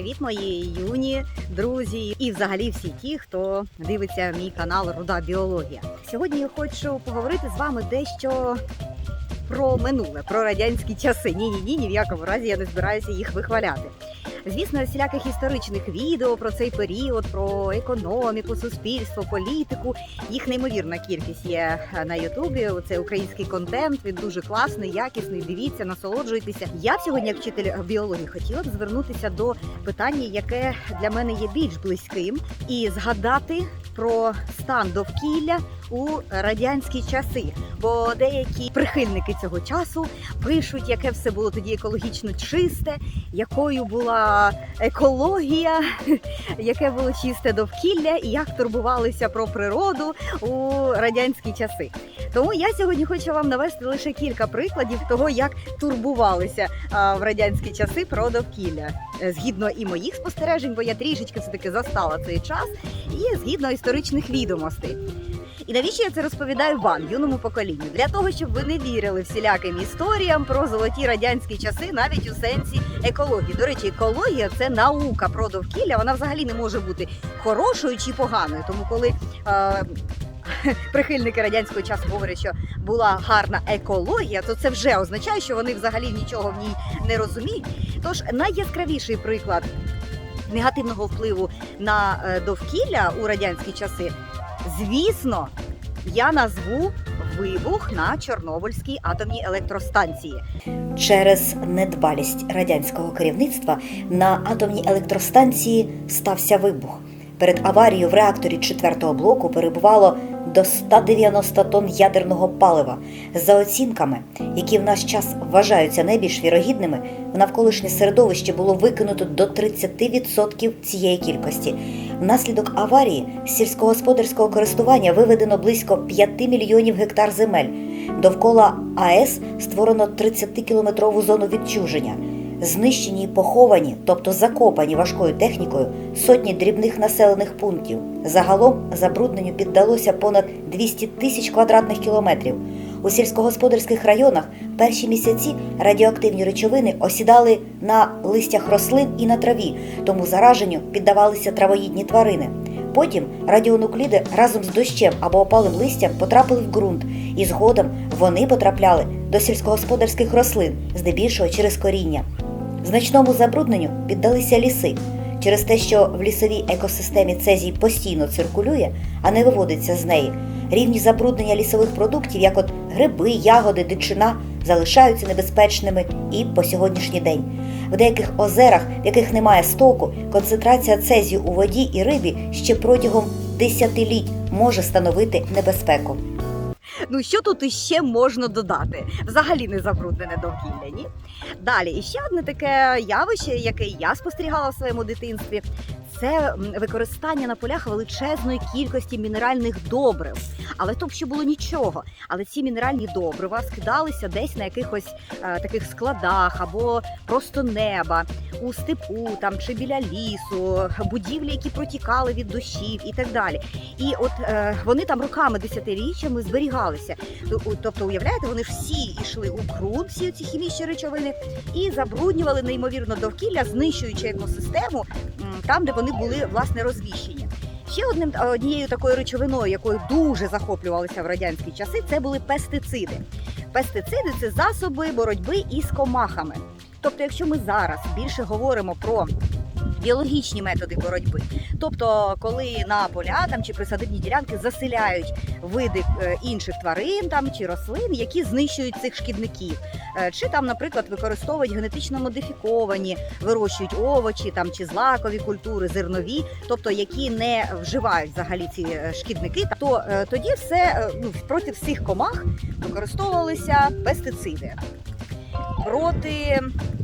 Привіт, мої юні друзі, і взагалі всі ті, хто дивиться мій канал Руда Біологія. Сьогодні я хочу поговорити з вами дещо про минуле, про радянські часи. Ні, ні, ні, ні в якому разі я не збираюся їх вихваляти. Звісно, всіляких історичних відео про цей період, про економіку, суспільство, політику. Їх неймовірна кількість є на Ютубі. Це український контент. Він дуже класний, якісний. Дивіться, насолоджуйтеся. Я сьогодні, як вчитель біології, хотіла б звернутися до питання, яке для мене є більш близьким, і згадати про стан довкілля у радянські часи. Бо деякі прихильники цього часу пишуть, яке все було тоді екологічно чисте, якою була екологія, яке було чисте довкілля і як турбувалися про природу у радянські часи. Тому я сьогодні хочу вам навести лише кілька прикладів того, як турбувалися в радянські часи про довкілля. Е, Згідно і моїх спостережень, бо я трішечки все таки застала цей час, і згідно історичних відомостей. І навіщо я це розповідаю вам, юному поколінню? Для того, щоб ви не вірили всіляким історіям про золоті радянські часи, навіть у сенсі екології. До речі, екологія це наука про довкілля. Вона взагалі не може бути хорошою чи поганою. Тому коли е, прихильники радянського часу говорять, що була гарна екологія, то це вже означає, що вони взагалі нічого в ній не розуміють. Тож найяскравіший приклад негативного впливу на е, довкілля у радянські часи, звісно, я назву вибух на Чорнобильській атомній електростанції. Через недбалість радянського керівництва на атомній електростанції стався вибух. Перед аварією в реакторі четвертого блоку перебувало до 190 тонн ядерного палива. За оцінками, які в наш час вважаються найбільш вірогідними, в навколишнє середовище було викинуто до 30% цієї кількості. Внаслідок аварії з сільськогосподарського користування виведено близько 5 мільйонів гектар земель. Довкола АЕС створено 30-кілометрову зону відчуження. Знищені і поховані, тобто закопані важкою технікою, сотні дрібних населених пунктів. Загалом забрудненню піддалося понад 200 тисяч квадратних кілометрів. У сільськогосподарських районах перші місяці радіоактивні речовини осідали на листях рослин і на траві, тому зараженню піддавалися травоїдні тварини. Потім радіонукліди разом з дощем або опалим листям потрапили в ґрунт, і згодом вони потрапляли до сільськогосподарських рослин, здебільшого через коріння. Значному забрудненню піддалися ліси. Через те, що в лісовій екосистемі цезій постійно циркулює, а не виводиться з неї, рівні забруднення лісових продуктів, як от гриби, ягоди, дичина, залишаються небезпечними і по сьогоднішній день. В деяких озерах, в яких немає стоку, концентрація цезію у воді і рибі ще протягом десятиліть може становити небезпеку. Ну що тут іще можна додати? Взагалі не забруднене довкілля, ні? Далі, іще одне таке явище, яке я спостерігала в своєму дитинстві, це використання на полях величезної кількості мінеральних добрив. Але то б ще було нічого. Але ці мінеральні добрива скидалися десь на якихось е, таких складах або просто неба, у степу там чи біля лісу, будівлі, які протікали від дощів і так далі. І от е, вони там роками, десятиріччями зберігалися. Т- Тобто, уявляєте, вони ж всі йшли у ґрунт, всі ці хімічні речовини, і забруднювали неймовірно довкілля, знищуючи екосистему там, де вони були власне розвіщені. Ще одним е, однією такою речовиною, якою дуже захоплювалися в радянські часи, це були пестициди. Пестициди це засоби боротьби із комахами. Тобто, якщо ми зараз більше говоримо про біологічні методи боротьби, тобто коли на поля там чи присадибні ділянки заселяють види е, інших тварин там чи рослин, які знищують цих шкідників, Е, чи там, наприклад, використовують генетично модифіковані, вирощують овочі там чи злакові культури, зернові, тобто які не вживають взагалі ці е, шкідники, то тоді все ну, проти всіх комах використовувалися пестициди. Проти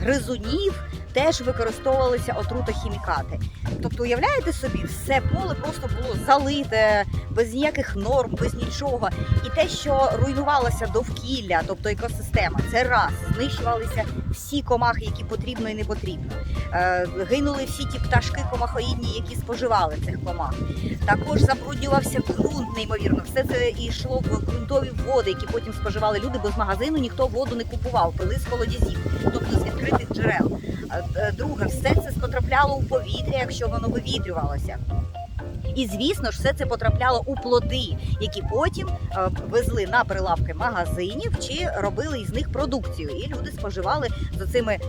гризунів теж використовувалися отрутохімікати. Тобто, уявляєте собі, все поле просто було залите без ніяких норм, без нічого. І те, що руйнувалося довкілля, тобто екосистема, це раз знищувалися всі комахи, які потрібно і не потрібно. Е, Гинули всі ті пташки комахоїдні, які споживали цих комах. Також забруднювався ґрунт неймовірно. Все це йшло в ґрунтові води, які потім споживали люди, бо з магазину ніхто воду не купував, пили з колодязів, тобто з відкритих джерел. Е, е, Друге, все це потрапляло у повітря, якщо воно вивітрювалося. І звісно ж, все це потрапляло у плоди, які потім е, везли на прилавки магазинів чи робили із них продукцію. І люди споживали за цими е,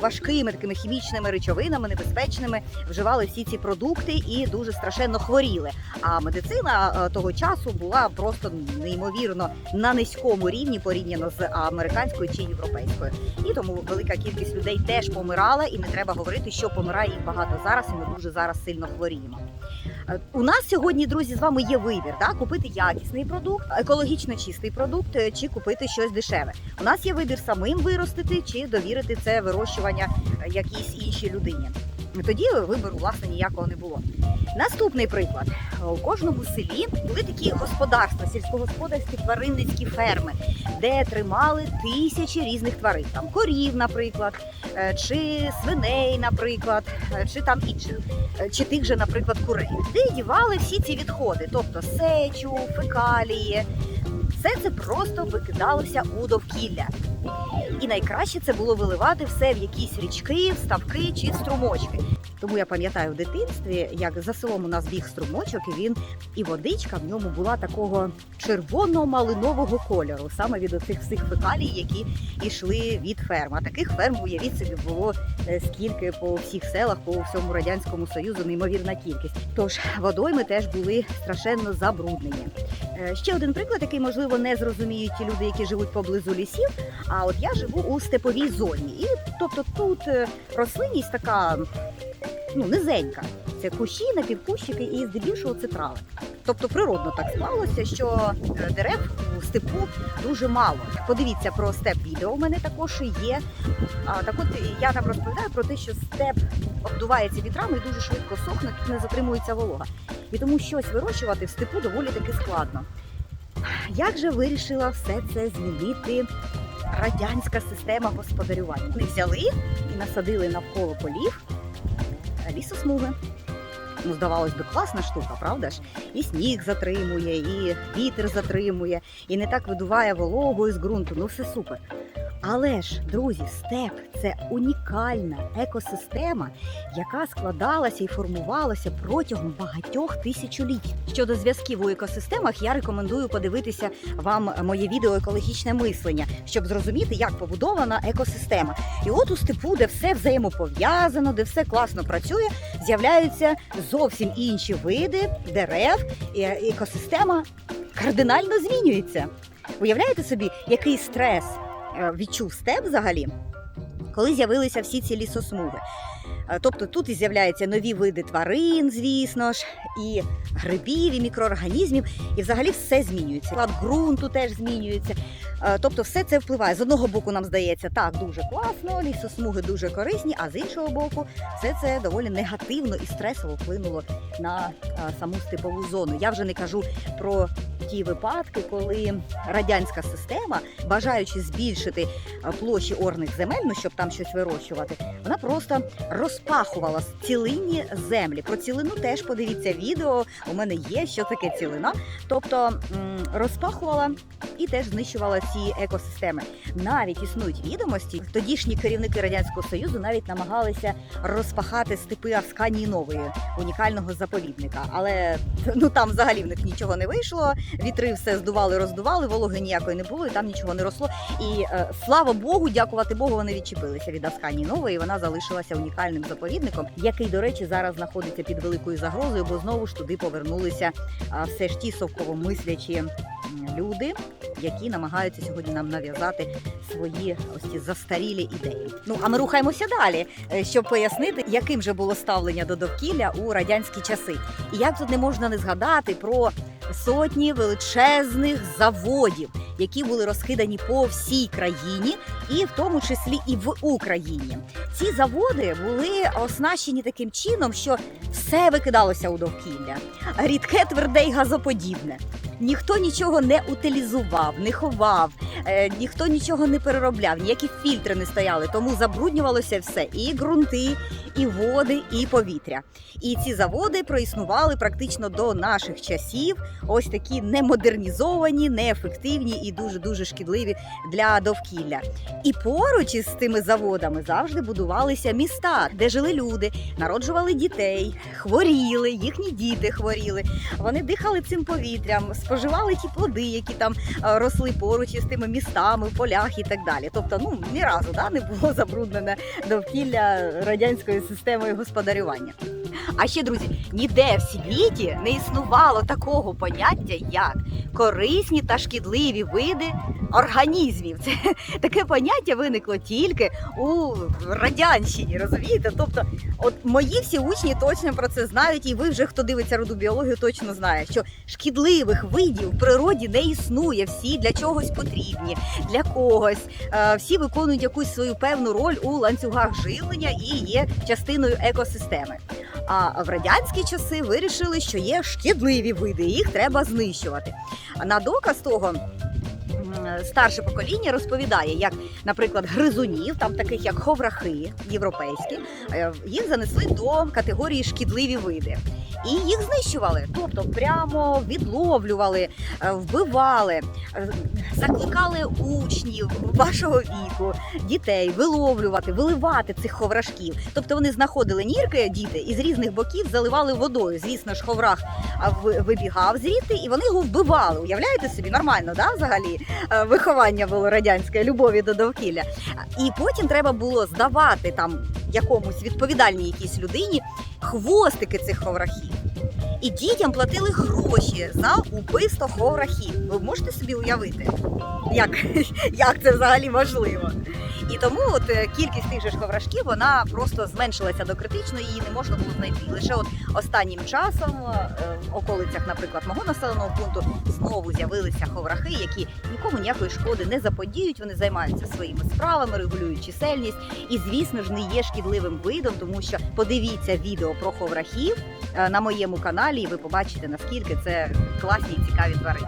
важкими такими хімічними речовинами, небезпечними, вживали всі ці продукти і дуже страшенно хворіли. А медицина е, того часу була просто неймовірно на низькому рівні порівняно з американською чи європейською. І тому велика кількість людей теж помирала, і не треба говорити, що помирає їх багато зараз, і ми дуже зараз сильно хворіємо. У нас сьогодні, друзі, з вами є вибір: да? купити якісний продукт, екологічно чистий продукт, е, чи купити щось дешеве. У нас є вибір самим виростити чи довірити це вирощування е, якійсь іншій людині. Тоді вибору власне ніякого не було. Наступний приклад: у кожному селі були такі господарства, сільськогосподарські тваринницькі ферми, де тримали тисячі різних тварин, там корів, наприклад, е, чи свиней, наприклад, е, чи там інших, е, чи тих же, наприклад, курей, де дівали всі ці відходи, тобто сечу, фекалії. Все це просто викидалося у довкілля. І найкраще це було виливати все в якісь річки, вставки чи струмочки. Тому я пам'ятаю в дитинстві, як за селом у нас біг струмочок, і він і водичка в ньому була такого червоно-малинового кольору, саме від оцих всіх фекалій, які йшли від ферм. А таких ферм, уявіть собі, було е, скільки по всіх селах, по всьому радянському союзу, неймовірна кількість. Тож водойми теж були страшенно забруднені. Е, Ще один приклад, який можливо не зрозуміють ті люди, які живуть поблизу лісів. А от я живу у степовій зоні, і тобто тут е, рослинність така ну низенька. Це кущі, напівкущики і здебільшого це трави. Тобто природно так склалося, що е, дерев у степу дуже мало. Подивіться про степ відео. У мене також є. Так от я там розповідаю про те, що степ обдувається вітрами і дуже швидко сохне, тут не затримується волога. І тому щось вирощувати в степу доволі таки складно. Як же вирішила все це змінити радянська система господарювання? Вони взяли і насадили навколо полів е, сосмуги. Ну, здавалось би, класна штука, правда ж? І сніг затримує, і вітер затримує, і не так видуває вологу із ґрунту. Ну все супер. Але ж, друзі, степ це унікальна екосистема, яка складалася і формувалася протягом багатьох тисячоліть. Щодо зв'язків у екосистемах, я рекомендую подивитися вам моє відео екологічне мислення, щоб зрозуміти, як побудована екосистема. І от у степу, де все взаємопов'язано, де все класно працює, з'являються зовсім інші види дерев, і екосистема кардинально змінюється. Уявляєте собі, який стрес відчув степ взагалі, коли з'явилися всі ці лісосмуги. Е, Тобто тут і з'являються нові види тварин, звісно ж, і грибів, і мікроорганізмів, і взагалі все змінюється. Склад ґрунту теж змінюється. Е, Тобто, все це впливає. З одного боку, нам здається, так дуже класно, лісосмуги дуже корисні, а з іншого боку, все це доволі негативно і стресово вплинуло на е, саму степову зону. Я вже не кажу про ті випадки, коли радянська система, бажаючи збільшити площі орних земель, ну щоб там щось вирощувати, вона просто розпахувала цілинні землі. Про цілину теж подивіться відео. У мене є що таке цілина. Тобто розпахувала і теж знищувала ці екосистеми. Навіть існують відомості. Тодішні керівники радянського союзу навіть намагалися розпахати степи Асканії Нової унікального заповідника. Але ну там взагалі в них нічого не вийшло. Вітри все здували, роздували, вологи ніякої не було, і там нічого не росло. І е, слава Богу, дякувати Богу, вони відчепилися від Асканії Нової. Вона залишилася унікальним заповідником, який, до речі, зараз знаходиться під великою загрозою, бо знову ж туди повернулися все ж ті совковомислячі м, люди, які намагаються сьогодні нам нав'язати свої ось ці застарілі ідеї. Ну а ми рухаємося далі, е, щоб пояснити, яким же було ставлення до довкілля у радянські часи, і як тут не можна не згадати про сотні величезних заводів, які були розкидані по всій країні, і в тому числі і в Україні. Ці заводи були оснащені таким чином, що все викидалося у довкілля, рідке, тверде й газоподібне. Ніхто нічого не утилізував, не ховав, е, ніхто нічого не переробляв, ніякі фільтри не стояли, тому забруднювалося все і ґрунти, і води, і повітря. І ці заводи проіснували практично до наших часів. Ось такі немодернізовані, неефективні і дуже дуже шкідливі для довкілля. І поруч із цими заводами завжди будувалися міста, де жили люди, народжували дітей, хворіли, їхні діти хворіли. Вони дихали цим повітрям, споживали ті плоди, які там е, росли поруч із тими містами, полях і так далі. Тобто, ну ні разу да, не було забруднене довкілля радянською системою господарювання. А ще, друзі, ніде в світі не існувало такого поняття, як корисні та шкідливі види організмів. Це таке поняття виникло тільки у радянщині, розумієте? Тобто, от мої всі учні точно про це знають, і ви вже хто дивиться роду біологію, точно знає, що шкідливих видів в природі не існує. Всі для чогось потрібні, для когось. Е, Всі виконують якусь свою певну роль у ланцюгах живлення і є частиною екосистеми. В радянські часи вирішили, що є шкідливі види, і їх треба знищувати. На доказ того. Старше покоління розповідає, як, наприклад, гризунів, там таких як ховрахи європейські, е, їх занесли до категорії шкідливі види. І їх знищували, тобто прямо відловлювали, е, вбивали, е, закликали учнів вашого віку, дітей виловлювати, виливати цих ховрашків. Тобто вони знаходили нірки, діти, і з різних боків заливали водою. Звісно ж, ховрах вибігав звідти, і вони його вбивали. Уявляєте собі, нормально, да, взагалі Е, виховання було радянське, любові до довкілля. І потім треба було здавати там якомусь відповідальній якійсь людині хвостики цих ховрахів. І дітям платили гроші за убивство ховрахів. Ви можете собі уявити, як, як це взагалі можливо? І тому от е, кількість тих же ховрашків вона просто зменшилася до критичної, її не можна було знайти. Лише от останнім часом е, в околицях, наприклад, мого населеного пункту знову з'явилися ховрахи, які нікому ніякої шкоди не заподіють. Вони займаються своїми справами, регулюють чисельність, і звісно ж не є шкідливим видом, тому що подивіться відео про ховрахів на моєму каналі, і ви побачите наскільки це класні і цікаві тварини.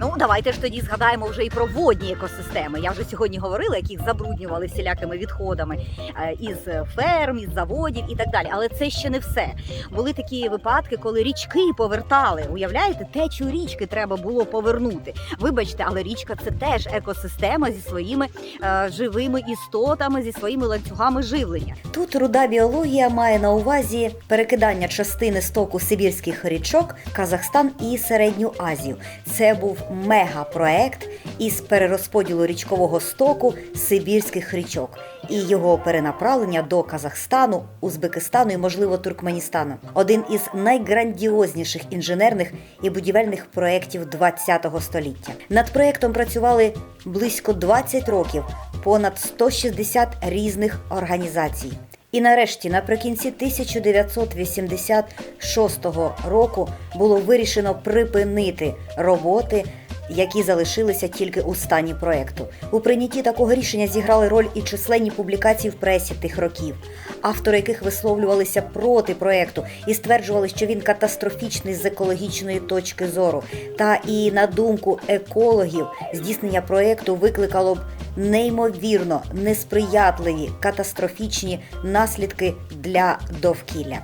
Ну давайте ж тоді згадаємо вже і про водні екосистеми. Я вже сьогодні говорила, яких забруднювали всілякими відходами е, із ферм, із заводів і так далі. Але це ще не все. Були такі випадки, коли річки повертали. Уявляєте, течу річки треба було повернути. Вибачте, але річка це теж екосистема зі своїми е, живими істотами, зі своїми ланцюгами живлення. Тут руда біологія має на увазі перекидання частини стоку сибірських річок Казахстан і Середню Азію. Це був мегапроект із перерозподілу річкового стоку сибірських річок і його перенаправлення до Казахстану, Узбекистану і, можливо, Туркменістану. Один із найграндіозніших інженерних і будівельних проєктів ХХ століття. Над проєктом працювали близько 20 років, понад 160 різних організацій. І нарешті, наприкінці 1986 року, було вирішено припинити роботи, які залишилися тільки у стані проекту. У прийнятті такого рішення зіграли роль і численні публікації в пресі тих років, автори яких висловлювалися проти проекту і стверджували, що він катастрофічний з екологічної точки зору. Та і на думку екологів, здійснення проекту викликало б неймовірно несприятливі катастрофічні наслідки для довкілля.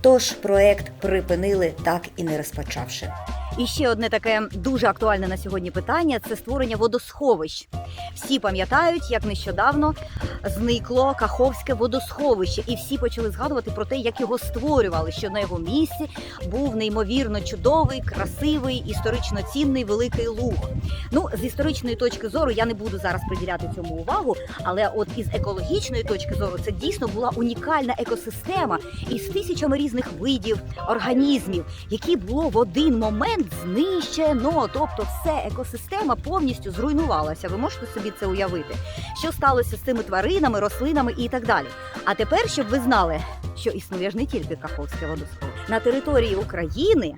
Тож проект припинили так і не розпочавши. І ще одне таке дуже актуальне на сьогодні питання це створення водосховищ. Всі пам'ятають, як нещодавно зникло Каховське водосховище, і всі почали згадувати про те, як його створювали, що на його місці був неймовірно чудовий, красивий, історично цінний великий луг. Ну, з історичної точки зору я не буду зараз приділяти цьому увагу, але от із екологічної точки зору це дійсно була унікальна екосистема із тисячами різних видів організмів, які було в один момент знищено. Тобто, все екосистема повністю зруйнувалася. Ви можете собі це уявити, що сталося з цими тваринами, рослинами і так далі. А тепер, щоб ви знали, що існує ж не тільки Каховське водосховище. на території України,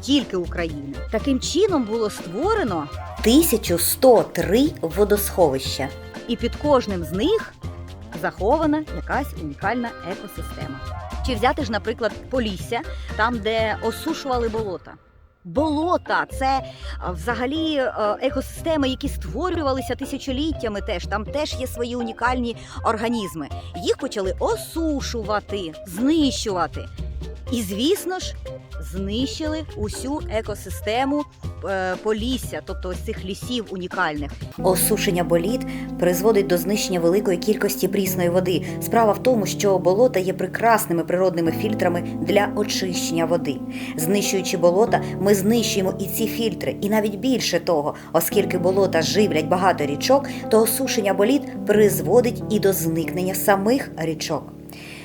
тільки України, таким чином було створено, 1103 водосховища. і під кожним з них захована якась унікальна екосистема. Чи взяти ж, наприклад, Полісся, там, де осушували болота. Болота, це е, взагалі е, екосистеми, які створювалися тисячоліттями. Теж там теж є свої унікальні організми. Їх почали осушувати, знищувати. І, звісно ж, знищили усю екосистему е, полісся, тобто ось цих лісів унікальних. Осушення боліт призводить до знищення великої кількості прісної води. Справа в тому, що болота є прекрасними природними фільтрами для очищення води. Знищуючи болота, ми знищуємо і ці фільтри, і навіть більше того, оскільки болота живлять багато річок, то осушення боліт призводить і до зникнення самих річок.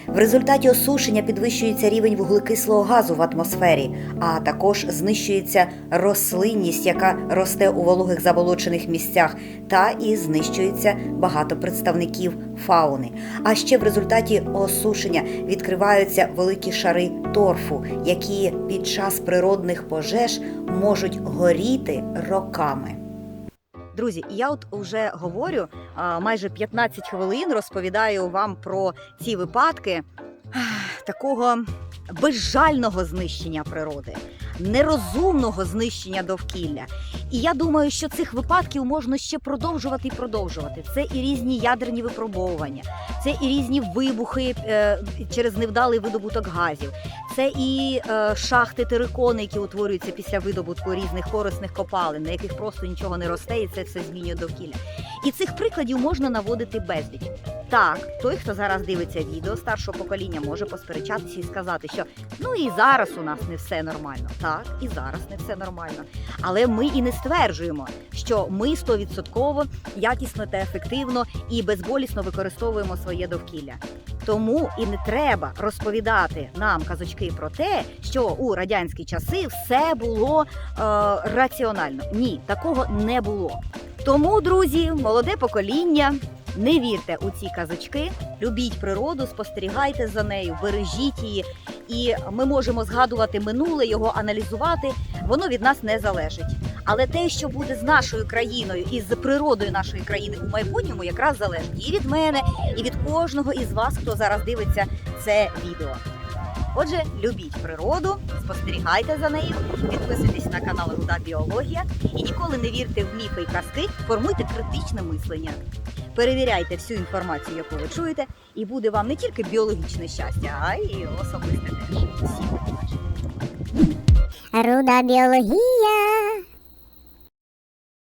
В результаті осушення підвищується рівень вуглекислого газу в атмосфері, а також знищується рослинність, яка росте у вологих заболочених місцях, та і знищується багато представників фауни. А ще в результаті осушення відкриваються великі шари торфу, які під час природних пожеж можуть горіти роками. Друзі, я от уже говорю майже 15 хвилин, розповідаю вам про ці випадки такого безжального знищення природи, нерозумного знищення довкілля. І я думаю, що цих випадків можна ще продовжувати і продовжувати. Це і різні ядерні випробовування, це і різні вибухи е, через невдалий видобуток газів, це і е, шахти терикони, які утворюються після видобутку різних корисних копалин, на яких просто нічого не росте, і це все змінює довкілля. І цих прикладів можна наводити безліч. Так, той, хто зараз дивиться відео старшого покоління, може посперечатися і сказати, що ну і зараз у нас не все нормально. Так, і зараз не все нормально. Але ми і не стверджуємо, що ми стовідсотково якісно та ефективно і безболісно використовуємо своє довкілля. Тому і не треба розповідати нам казочки про те, що у радянські часи все було е, раціонально. Ні, такого не було. Тому, друзі, молоде покоління, не вірте у ці казочки, любіть природу, спостерігайте за нею, бережіть її. І ми можемо згадувати минуле, його аналізувати. Воно від нас не залежить. Але те, що буде з нашою країною і з природою нашої країни у майбутньому, якраз залежить і від мене, і від кожного із вас, хто зараз дивиться це відео. Отже, любіть природу, спостерігайте за нею, підписуйтесь на канал Руда Біологія і ніколи не вірте в міфи і казки, формуйте критичне мислення. Перевіряйте всю інформацію, яку ви чуєте, і буде вам не тільки біологічне щастя, а й особисте теж. Всім. Руда біологія.